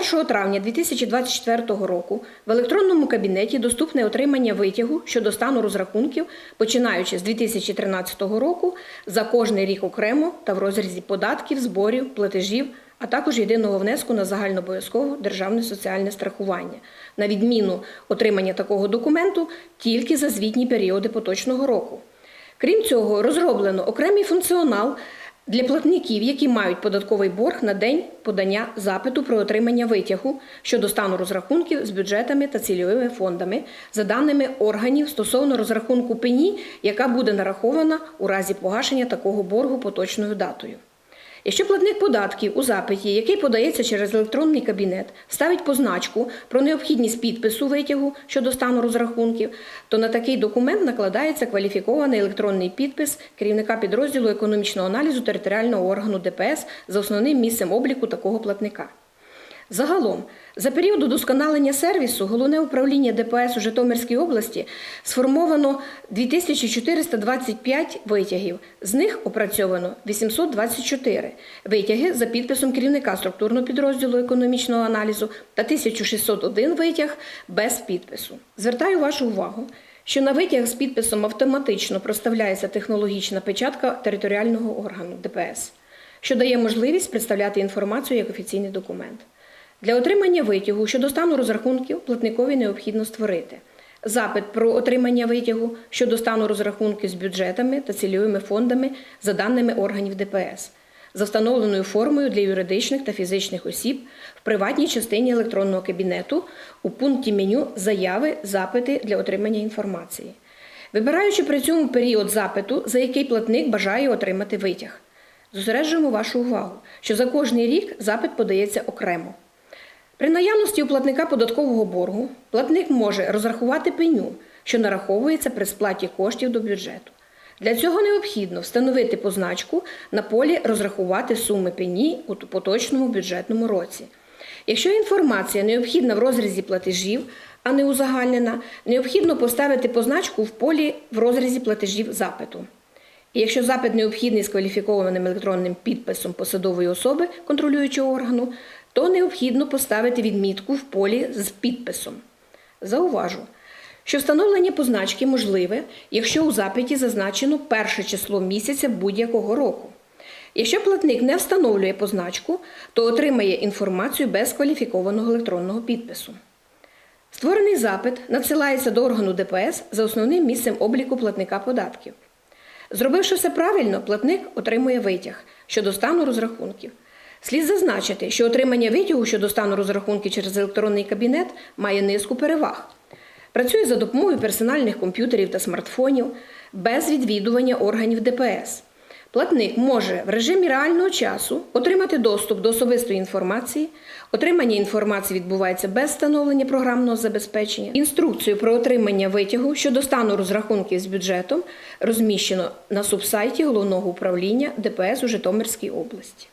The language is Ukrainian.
1 травня 2024 року в електронному кабінеті доступне отримання витягу щодо стану розрахунків, починаючи з 2013 року за кожний рік окремо та в розрізі податків, зборів, платежів, а також єдиного внеску на загальнообов'язкове державне соціальне страхування, на відміну отримання такого документу тільки за звітні періоди поточного року. Крім цього, розроблено окремий функціонал для платників, які мають податковий борг на день подання запиту про отримання витягу щодо стану розрахунків з бюджетами та цільовими фондами за даними органів стосовно розрахунку пені, яка буде нарахована у разі погашення такого боргу поточною датою. Якщо платник податків у запиті, який подається через електронний кабінет, ставить позначку про необхідність підпису витягу щодо стану розрахунків, то на такий документ накладається кваліфікований електронний підпис керівника підрозділу економічного аналізу територіального органу ДПС за основним місцем обліку такого платника. Загалом, за період удосконалення сервісу головне управління ДПС у Житомирській області сформовано 2425 витягів, з них опрацьовано 824 витяги за підписом керівника структурного підрозділу економічного аналізу та 1601 витяг без підпису. Звертаю вашу увагу, що на витяг з підписом автоматично проставляється технологічна печатка територіального органу ДПС, що дає можливість представляти інформацію як офіційний документ. Для отримання витягу щодо стану розрахунків платникові необхідно створити запит про отримання витягу щодо стану розрахунків з бюджетами та цільовими фондами за даними органів ДПС за встановленою формою для юридичних та фізичних осіб в приватній частині електронного кабінету у пункті меню Заяви, запити для отримання інформації, вибираючи при цьому період запиту, за який платник бажає отримати витяг. Зосереджуємо вашу увагу, що за кожний рік запит подається окремо. При наявності у платника податкового боргу платник може розрахувати пеню, що нараховується при сплаті коштів до бюджету. Для цього необхідно встановити позначку на полі розрахувати суми пені у поточному бюджетному році. Якщо інформація необхідна в розрізі платежів, а не узагальнена, необхідно поставити позначку в полі в розрізі платежів запиту. І якщо запит необхідний з кваліфікованим електронним підписом посадової особи контролюючого органу, то необхідно поставити відмітку в полі з підписом. Зауважу, що встановлення позначки можливе, якщо у запиті зазначено перше число місяця будь-якого року. Якщо платник не встановлює позначку, то отримає інформацію без кваліфікованого електронного підпису. Створений запит надсилається до органу ДПС за основним місцем обліку платника податків. Зробивши все правильно, платник отримує витяг щодо стану розрахунків. Слід зазначити, що отримання витягу щодо стану розрахунків через електронний кабінет має низку переваг. Працює за допомогою персональних комп'ютерів та смартфонів без відвідування органів ДПС. Платник може в режимі реального часу отримати доступ до особистої інформації. Отримання інформації відбувається без встановлення програмного забезпечення. Інструкцію про отримання витягу щодо стану розрахунків з бюджетом розміщено на субсайті головного управління ДПС у Житомирській області.